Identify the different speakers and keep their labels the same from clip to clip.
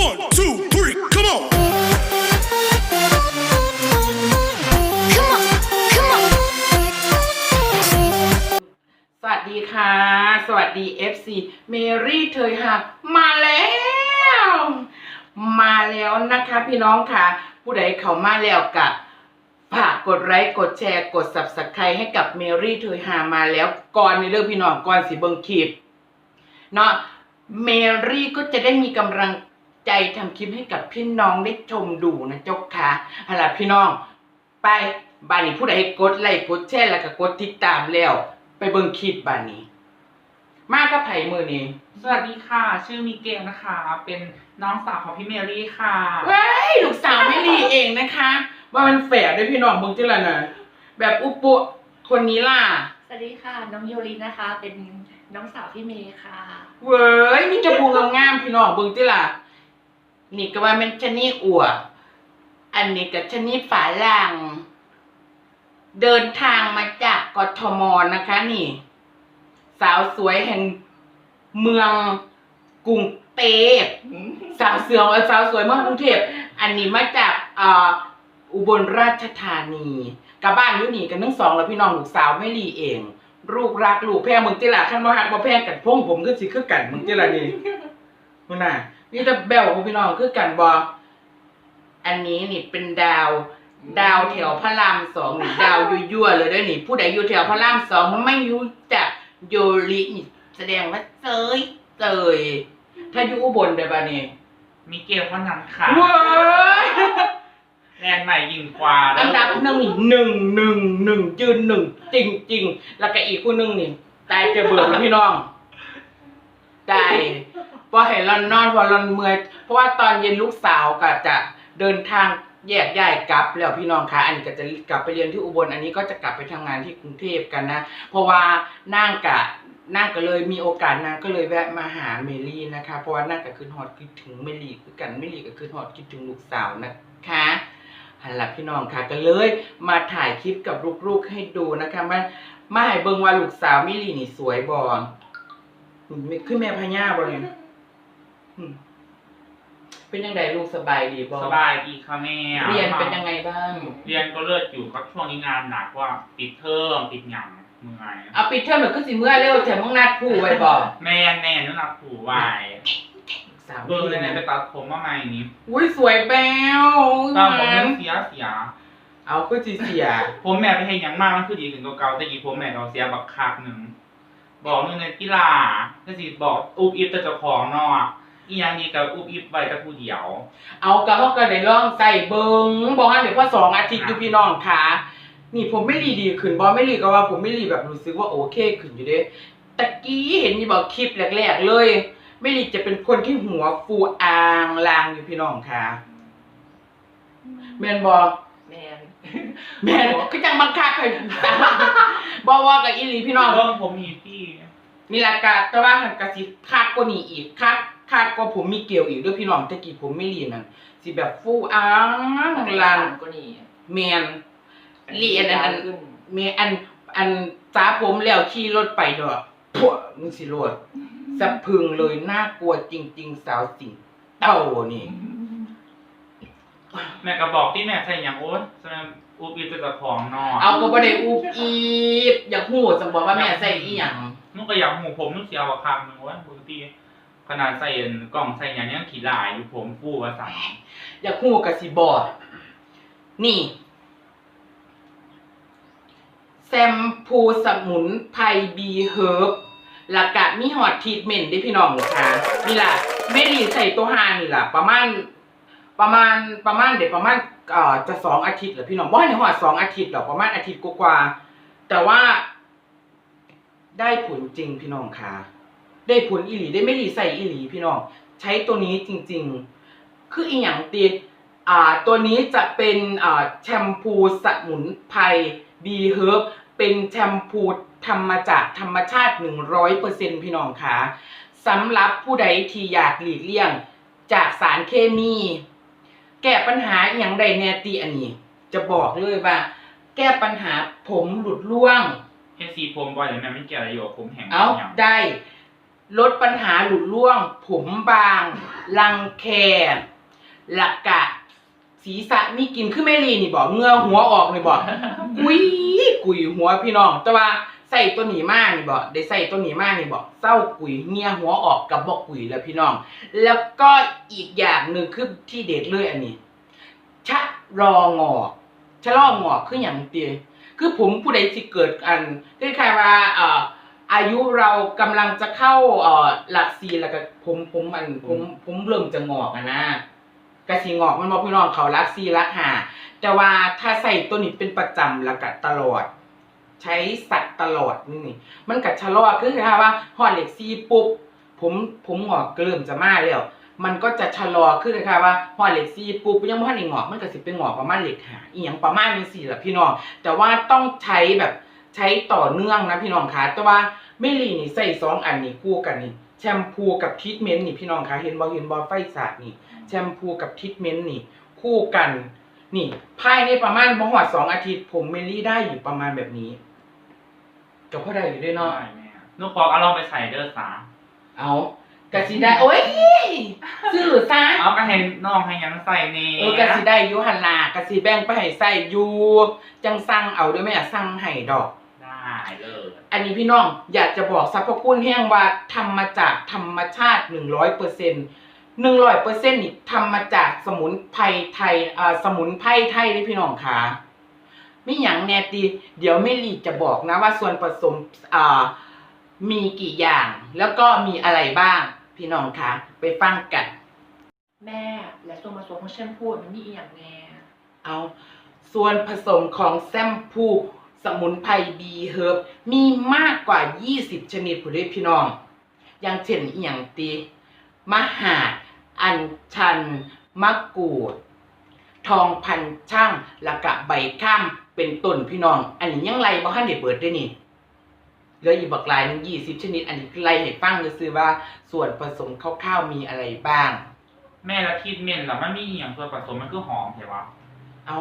Speaker 1: One, two, three, come on.
Speaker 2: Come on, come on.
Speaker 3: สวัสดีค่ะ สวัสดี FC เมรี่เทยหักมาแล้ว มาแล้วนะคะพี่น้องค่ะ ผู้ใดเขามาแล้วกับฝากกดไลค์กดแชร์กด subscribe ให้กับเมรี่เทยหามาแล้วก่อนในเรื่องพี่น้องก่อนสิเบิงคลิปเนาะเมรี่ก็จะได้มีกำลัง ใจทำคลิปให้กับพี่น้องได้ชมดูนะเจ้าค่ะเอาล่ะพี่น้อง ไปบ้านนี้ผู้ใดกดไลค์กดแชร์แล้วก็กดติดตามแล้ว ไปเบิ่งคลิปบ้านนี้ มากับไผ่มือนี้
Speaker 4: สวัสดีค่ะ ชื่อมิเกลนะคะ เป็นน้องสาวของพี่เมรี่ค่ะ
Speaker 3: เว้ยลูกสาวไม่รีเองนะคะ ว่ามันแฝดด้วยพี่น้องเบิ่งจิละน่ะแบบอุปุคนนี้ล่ะ
Speaker 5: สวัสดีค่ะ น้องโยรินะคะ เป็นน้องสาวพี่เมย์ค่ะ
Speaker 3: เว้ยมีจมูกงามๆพี่น้องเบิ่งจิละ นี่ก็ว่ามันชะนีอัวอันนี้ก็ชะนีฝาล่างเดินทางมาจากกทมนะคะ นี่ สาวสวยแห่งเมืองกรุงเทพสาวเสืองเอ่อสาวสวยเมืองกรุงเทพอันนี้มาจากออุบลราชธานีกับบ้านอยู่นี่กันทั้งสองแล้วพี่น้องลูกสาวไม่รีเองลูกรักลูกแพ้มึงจิล่ะขั้นว่าหักมาแพ้กันพงผมก็สิคือกันมึงจิล่ะนี่มึงน่ะ นี่แต่แบลของพี่น้องคือกันบออันนี้นี่เป็นดาว ดาวแถวพระรามสองนี่ดาวยั่วๆเลยเด้วยนี่ ผู้ใดอยู่แถวพระรามสองไม่รู้จักโยรินี่แสดงว่าเซยเซยถ้าอยู่อุบลได้ป่ะนี่
Speaker 4: มิเกลเท่านั้นค่ะ
Speaker 3: เว้ย
Speaker 4: แลนด์ใหม่ยิ่งกว่า
Speaker 3: อันดับหนึ่งนี่หนึ่งหนึ่งหนึ่งยืนหนึ่งจริงจริงๆ แล้วก็อีกคู่หนึ่งนี่ตายจะเบื่อแล้วพี่น้องตาย พอเห็นเรานอนพอเราเมื่อยเพราะว่าตอนเย็นลูกสาวก็จะเดินทางแยกย้ายกลับแล้วพี่น้องคะอันนี้ก็จะกลับไปเรียนที่อุบลอันนี้ก็จะกลับไปทำงานที่กรุงเทพกันนะ เพราะว่านั่งกะนั่งก็เลยมีโอกาสนางก็เลยแวะมาหาเมลี่นะคะ เพราะว่านั่งก็คือฮอตคิดถึงเมลี่คือกันเมลี่ก็คือฮอตคิดถึงลูกสาวนะคะหันหลับพี่น้องค่ะก็เลยมาถ่ายคลิปกับลูกๆให้ดูนะคะมามาให้เบิ่งว่าลูกสาวเมลี่นี่สวยบ่ขึ้นแม่พญาบ่เนี่ยอืม เป็นยังไงลูกสบายดีบ่
Speaker 4: สบายดีค่ะแม่
Speaker 3: เรียนเป็นยังไงบ้าง
Speaker 4: เรียนก็เลิศอยู่ก็ช่วงนี้งานหนักว่าปิดเทอมปิดหยังเมื่อย
Speaker 3: เอาปิดเทอมแล้วก็สิเมื่อเร็วแต่มึงนัดผู้ไว้บ่
Speaker 4: แม่แน่นุ่นนักผูไหว
Speaker 3: สาว
Speaker 4: เบอร์เลยไหนไปตัดผมมาใหม่นี้
Speaker 3: อุ้ยสวยแบ๊ว
Speaker 4: ตอนผมยังเสียเสีย
Speaker 3: เอาก็จีเสีย
Speaker 4: ผมแม่ไปให้หยังมากมันคือดีถึงเก่าๆแต่อีผมแม่เราเสียบักคักหนึ่งบอกหนึงในกีฬาก็สิบอกอุบอิบแต่เจ้าของเนาะ อีหยังดีกับอุบอิบไว้แต่ผู้เดียว
Speaker 3: เอากระเขาก็ได้ลองใส่เบิงบอกว่าเดี๋ยวพอสองอาทิตย์อยู่พี่น้องค่ะ นี่ผมไม่รีดีขึ้นบอไม่รีก็ว่าผมไม่รีแบบรู้สึกว่าโอเคขึ้นอยู่เด้ตะกี้เห็นมีบอกคลิปแรกๆเลย ไม่รีจะเป็นคนที่หัวฟูอางลางอยู่พี่น้องค่ะแมนบอ
Speaker 5: แมน
Speaker 3: แมนก็จังบังคับเลยบอกว่ากับอีหลีพี่น้อง
Speaker 4: เรื่องผมมีพี่
Speaker 3: นี่ละกาแต่ว่าหันกะสิคาดกว่านี้อีกคาด คาดกว่าผมมีเกลียวอีกด้วยพี่น้องตะกี้ผมไม่รีนั่นสิแบบฟูอ้างลาง
Speaker 5: ก็นี่
Speaker 3: แมนเรียนอันอัน
Speaker 5: ขึ้น
Speaker 3: แมนอันอันสาผมแล้วขี่รถไปดอกพวกมึงสิโลดสะพรึงเลยน่ากลัวจริง ๆ สาวสิงเต้านี่
Speaker 4: แม่ก็บอกที่แม่ใส่อย่างโอ๊ตแสดงอุบอิบแต่เจ้าของเนาะ
Speaker 3: เอาก็บ่ได้อูบอีบอยากฮู้จังบอกว่าแม่ใส่อีหยัง
Speaker 4: นุกก็อยากหูผมนุกเสียวบักคักหนึงว่าปกติ ขนาดใส่กล่องใส่อย่างยังขี่ลายอยู่ผมฟูว่าสั่ง
Speaker 3: อยากฮู้ก็สิบอกนี่ แซมพูสมุนไพรบีเฮิร์บหลักกะมีฮอตทรีทเมนต์ได้พี่น้องค่ะนี่ล่ะไม่ดีใส่ตัวหานี่ล่ะ ประมาณ ประมาณประมาณเด็กประมาณเอ่อจะสองอาทิตย์เหรอพี่น้องว่าในหอดสองอาทิตย์หรอประมาณอาทิตย์กว่าแต่ว่าได้ผลจริงพี่น้องค่ะ ได้ผลอีหลีได้ไม่ดีใส่อีหลีพี่น้อง ใช้ตัวนี้จริง ๆ คืออีหยังตีอ่าตัวนี้จะเป็นอ่าแชมพูสมุนไพรบีเฮิร์บเป็นแชมพูทำมาจากธรรมชาติ 100%พี่น้องค่ะสำหรับผู้ใดที่อยากหลีกเลี่ยงจากสารเคมี แก้ปัญหาอหย่างใดแนตีอันนี้ จะบอกเลยว่า แก้ปัญหาผมหลุดร่วง
Speaker 4: เฮ็ดสีผมบ่อยเลยแม่ไม่เกี่ยวอะไรอยู่กับผมแห้ง
Speaker 3: เอา
Speaker 4: อย่าง
Speaker 3: ได้ ลดปัญหาหลุดร่วง ผมบาง รังแคหลักกะ ศีรษะมีกินคือแม่ลีนี่บอกเงือหัวออกนี่บอก กุยกุยหัวพี่น้อง แต่ว่าใส่ตัวหนีมากนี่บอกได้ใส่ตัวหนีมากนี่บอกเศร้ากุยเงียหัวออกกับบอกกุยแล้วพี่น้อง แล้วก็อีกอย่างหนึ่งคือที่เด็ดเลยอันนี้ชะรองอกชะลองอกคืออย่างเตียคือผมผู้ใดที่เกิดอันคล้ายๆว่าเอ่อ อายุเรากำลังจะเข้าเอ่อหลักสี่แล้วก็ผมผมมันผมผมเริ่มจะงอกอะนะกระสีงอกมันบอกพี่น้องเขารักสี่รักหาแต่ว่าถ้าใส่ตัวนี้เป็นประจำแล้วก็ตลอด ใช้สัตว์ตลอดนี่นี่มันกัดชะลอคือคือว่าหอดเหล็กซีปุ๊บผมผมงอกก็เริ่มจะมาแล้วมันก็จะชะลอขึ้นเลยค่ะว่าหอดเหล็กซีปุ๊บยังไม่ทันได้งอกมันก็สิเป็นงอกประมาณเหล็กหาอีหยังประมาณนี้สี่ละพี่น้องแต่ว่าต้องใช้แบบ ใช้ต่อเนื่องนะพี่น้องคะแต่ว่าไม่ลีนี่ใส่สองอันนี้คู่กันนี่แชมพูกับทรีทเมนต์นี่พี่น้องคะเห็นบอเห็นบอไฟสาดนี่แชมพูกับทรีทเมนต์นี่คู่กันนี่ภายในประมาณบ่หอดสองอาทิตย์ ผมเมลี่ได้อยู่ประมาณแบบนี้กับพ่อได้อยู่ด้วยเนาะ
Speaker 4: ใช่แม่นุกบอกเอาลองไปใส่เด้อสา
Speaker 3: เอากะสิได้โอ้ยซื้อซะ
Speaker 4: เอาก็ให้น้องให้หยังใส่นี่
Speaker 3: เออกะสิได้อยู่หันลากะสิแบ่งไปให้ใส่อยู่จังสั่งเอาเด้วยแม่สั่งให้ดอก
Speaker 4: ได้เลย
Speaker 3: อันนี้พี่น้องอยากจะบอกสรรพคุณแห้งว่าทำมาจากธรรมชาติหนึ่งร้อยเปอร์เซ็นต์หนึ่งร้อยเปอร์เซ็นต์นี่ทำมาจากสมุนไพรไทยอ่าสมุนไพรไทยนี่พี่น้องค่ะไม่หยังแน่ตี เดี๋ยวไม่รีจะบอกนะว่าส่วนผสมอ่ามีกี่อย่าง แล้วก็มีอะไรบ้าง พี่น้องคะไปฟังกัน
Speaker 5: แม่และส่วนผสมของแชมพูมันมีอีกอย่างแน่
Speaker 3: เอาส่วนผสมของแซมพู สมุนไพรบีเฮิร์บมีมากกว่า 20 ชนิดผู้เล่พี่น้อง อย่างเช่นอหย่างตีมหาด อัญชัน มะกรูด ทองพันช่างและกะใบข้ามเป็นต้นพี่น้อง อันนี้ยังไล่บ่ทันได้เปิดด้วยนี่เหลืออีกบักหลายหนึง20ชนิด อันนี้ไล่ให้ฟังซื่อๆว่าส่วนผสมคร่าวๆมีอะไรบ้าง
Speaker 4: แม่ละทิดเมนต์แล้วมันมีอหย่างส่วนผสมมันคือหอมใช่ปะ
Speaker 3: เอา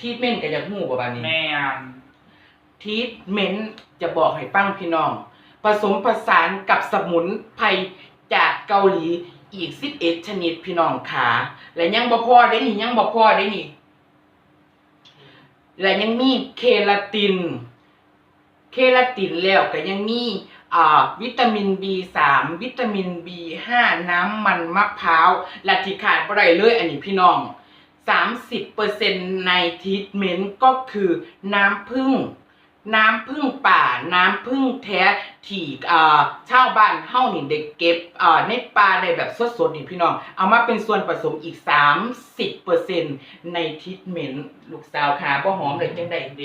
Speaker 3: ทีทเมนต์กับยาหูประมาณนี้
Speaker 4: แม่อัน
Speaker 3: ทีทเมนต์จะบอกให้ฟังพี่น้อง ผสมผสานกับสมุนไพรจากเกาหลีอีก 11 ชนิดพี่น้องขาและยังบ่พอได้นี่ยังบ่พอได้นี่ และยังมีเคลาติน เคลาตินแล้วก็ยังมีวิตามิน B3 วิตามิน B5 น้ำมันมะพร้าวและที่ขาดบ่ได้เลยอันนี้พี่น้อง 30%ในทีทเมนต์ก็คือน้ำผึ้ง น้ำผึ้งป่า น้ำผึ้งแท้ที่อ่าชาวบ้านเฮานี่ได้เก็บอ่าในป่าได้แบบสดๆนี่พี่น้อง เอามาเป็นส่วนผสมอีก 30%ในทรีทเมนต์ลูกสาวขาบ่หอมเลยจังได๋
Speaker 4: ดี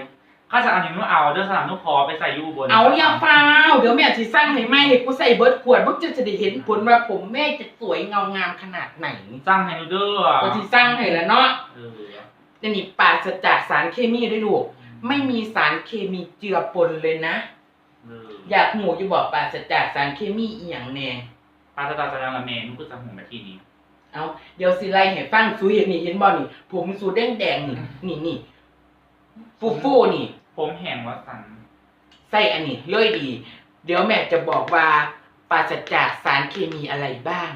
Speaker 3: คะ
Speaker 4: ข้าจะเอาอย่างนู้นเอาเด้อสนามนุกพอไปใส่อยูอุบน
Speaker 3: เอาอย่าฟ้าวเดี๋ยวแม่สิสร้างให้ใหม่ให้กูใส่เบิดขวดบ่จะจะได้เห็นผลว่าผมแม่จะสวยเงางามขนาดไหน
Speaker 4: จ้างให้หนูเด้อ
Speaker 3: ก็สิสร้างให้แล้วเนาะ
Speaker 4: เออ
Speaker 3: จะนี่ปราศจากสารเคมีด้วยลูก ไม่มีสารเคมีเจือปนเลยนะ
Speaker 4: เออ
Speaker 3: อยากหูอยู่บอกปราศจากสารเคมีอีหยังแน่
Speaker 4: ปลาตาตาจะยังละแม่นุกก็จะหุ่มแบบที่นี้
Speaker 3: เอาเดี๋ยวสิไล่ให้ฟังสูเห็นนี่เห็นบ่นี่ผมสูแดงแดงๆนี่นี่นี่ฟูฟูนี่
Speaker 4: ผมแห้งวัสัน
Speaker 3: ใส่อันนี้เลยดี เดี๋ยวแม่จะบอกว่าปราศจากสารเคมีอะไรบ้าง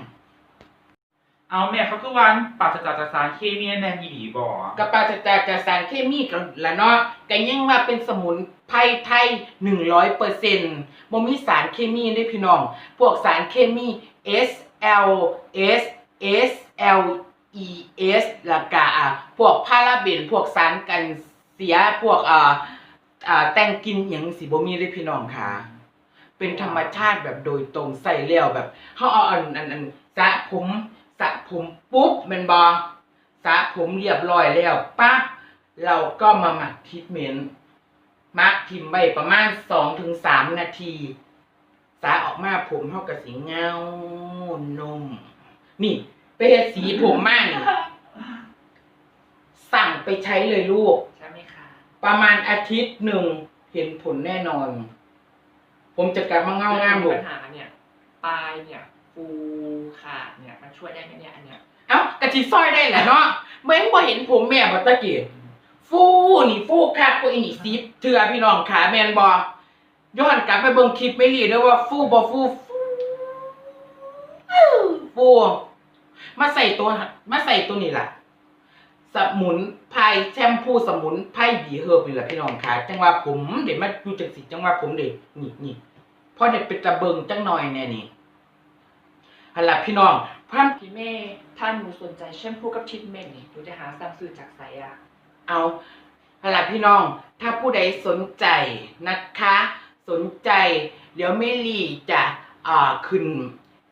Speaker 4: เอาแม่เขาคือวันปราศจากสารเคมีแน่นยี่ดีบ่
Speaker 3: กับปราศจากจากสารเคมีกันละเนาะก็ยังว่าเป็นสมุนไพรไทยหนึ่งร้อยเปอร์เซ็นต์บ่มีสารเคมีได้พี่น้อง พวกสารเคมี S L S S L E S แล้วก็อะพวกพาราเบนพวกสารกันเสียพวกอ่าอ่าแต่งกลินอหย่างสิบ่มีเลยพี่น้องค่ะ เป็นธรรมชาติแบบโดยตรงใส่แล้วแบบเขาเอาอันอันอันสระผม สระผมปุ๊บแมันบอสระผมเรียบร้อยแล้วปั๊บเราก็มาหมักทรีทเมนต์มักทิมไว้ประมาณสองถึงสามนาทีสระออกมาผมเท่ากับสีเงานุ่มนี่ไปเฮ็ดสีผมมากนี่สั่งไปใช้เลยลูก
Speaker 5: ใช่ไหมคะ
Speaker 3: ประมาณอาทิตย์หนึ่งเห็นผลแน่นอน ผมจะกลับมาเงางามลูก
Speaker 5: ปัญหาเนี่ย ปลายเนี่ย ฟูขาดเนี่ยมันช่วยได้ไหมเนี่ยอันเนี้ย
Speaker 3: เอ้ากะทิซอยได้แหละเนาะเมื่อบ่เห็นผมแม่บ่ตะกี้ฟูนี่ฟูคักกูอีนี่ซิปเถื่อพี่น้องขาแมนบ่ย้อนกลับไปเบิ่งคลิปไม่รีด้วยว่าฟูบ่ฟูฟูฟูมาใส่ตัวมาใส่ตัวนี้ล่ะสมุนไพรแชมพูสมุนไพรบีเฮิร์บนี่แหละพี่น้องค่ะจังว่าผมเดี๋ยวมาดูจังสิจังว่าผมเดี๋ยวนี่นี่พอเด็กเป็นตะเบิงจังหน่อยแน่นี่ ฮัลโหลพี่น้องพัน
Speaker 5: พี่เมย์ถ้าหนูสนใจแชมพูกับทรีทเมนต์นี่หนูจะหาสั่งซื้อจากไสอะ
Speaker 3: เอาฮัลโหลพี่น้อง ถ้าผู้ใดสนใจนะคะ สนใจ เดี๋ยวเมลี่จะอ่าขึ้น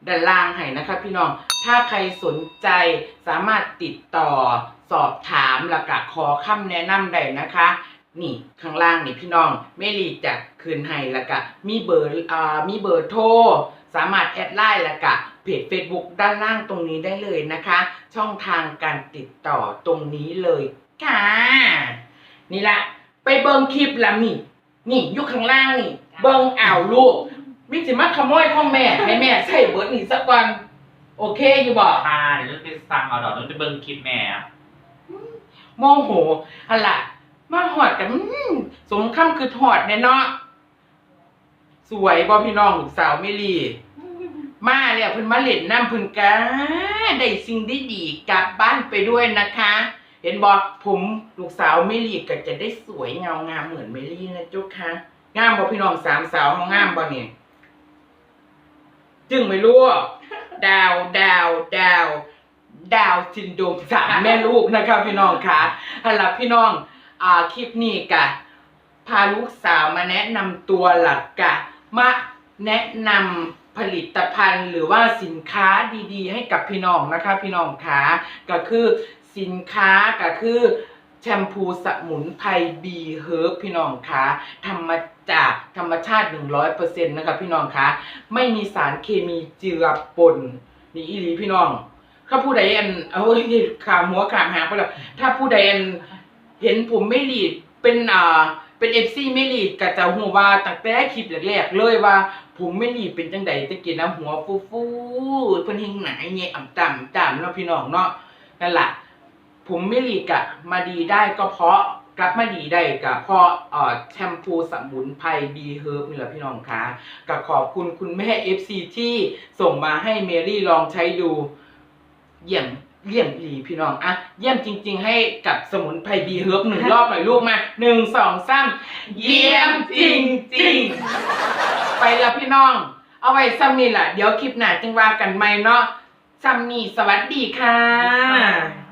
Speaker 3: ด้านล่างให้นะคะพี่น้อง ถ้าใครสนใจสามารถติดต่อสอบถามแล้วก็ขอคำแนะนำได้นะคะ นี่ข้างล่างนี่พี่น้องเมลี่จะคืนให้แล้วก็มีเบอร์อ่ามีเบอร์โทร สามารถแอดไลน์แล้วก็ จ Facebook ด้านล่างตรงนี้ได้เลยนะคะ ช่องทางการติดต่อตรงนี้เลยค่ะนี่ละไปเบิงคลิปละนี่นี่อยู่ข้างล่างนี่ เบิงอ่าวลูกมิสิมาขโมยของแม่ให้แม่ใส่เบิร์ดนี่สักวันโอเคอยู่บ่
Speaker 4: ค่ะเดี๋ยวจะไปสั่งเอาดอกเดี๋ยวจะเบิ่งคลิปแม่
Speaker 3: โมโหอะล่ะมาหอดกันอื้อสมคำคือหอดแน่เนาะสวยบ่พี่น้องลูกสาวเมลี่ มาแล้วเพิ่นมาเล่นน้ำเพิ่นกาได้สิ่งดีดีๆกลับบ้านไปด้วยนะคะ เห็นบอกผมลูกสาวเมลี่ก็จะได้สวยเงางามเหมือนเมลี่นะจุ๊กคะงามบ่พี่น้องสามสาวเฮางามบ่เนี่ยจึงไม่รู้ดาวดาวดาวดาวซินโดมสามแม่ลูกนะคะพี่น้องค่ะฮัลโหลพี่น้องอ่าคลิปนี้กะพาลูกสาวมาแนะนำตัวหลักกะ มาแนะนำ ผลิตภัณฑ์หรือว่าสินค้าดีๆ ให้กับพี่น้องนะคะพี่น้องค่ะก็คือสินค้าก็คือแชมพูสมุนไพรบีเฮิร์บพี่น้องคะทำมาจากธรรมชาติ 100%นะคะพี่น้องคะไม่มีสารเคมีเจือปนนี่อีหลีพี่น้องถ้าผู้ใดอันเอาไว้ขามหัวขามหางไปแล้วถ้าผู้ใดอันเห็นผมไม่หลีดเป็นอ่า เป็นเอฟซีไม่หลีดก็จะหัวว่าตั้งแต่คลิปแรกๆเลยว่า ผมไม่หลีดเป็นจังใดตะกี้นะหัวฟูฟูๆเพิ่นเฮงไหนเงี้ยอ่ำต่ำต่ำเนาะพี่น้องเนาะนั่นแหละผมไม่หลีดกะมาดีได้ก็เพราะกลับมาดีได้ก็เพราะเอ่อแชมพูสมุนไพรบีเฮิร์บนี่แหละพี่น้องคะก็ขอบคุณคุณแม่ FC ที่ส่งมาให้เมรี่ลองใช้ดู เยี่ยม เยี่ยมอีหลีพี่น้องอะเยี่ยมจริง ๆ ให้กับสมุนไพรบีเฮิร์บหนึ่งรอบหน่อยลูกมาหนึ่งสองสามเยี่ยมจริง ๆ ไปแล้วพี่น้อง เอาไว้ซ้ำนี่แหละเดี๋ยวคลิปหน้าจึงว่ากันใหม่เนาะซ้ำนี่สวัสดีค่ะ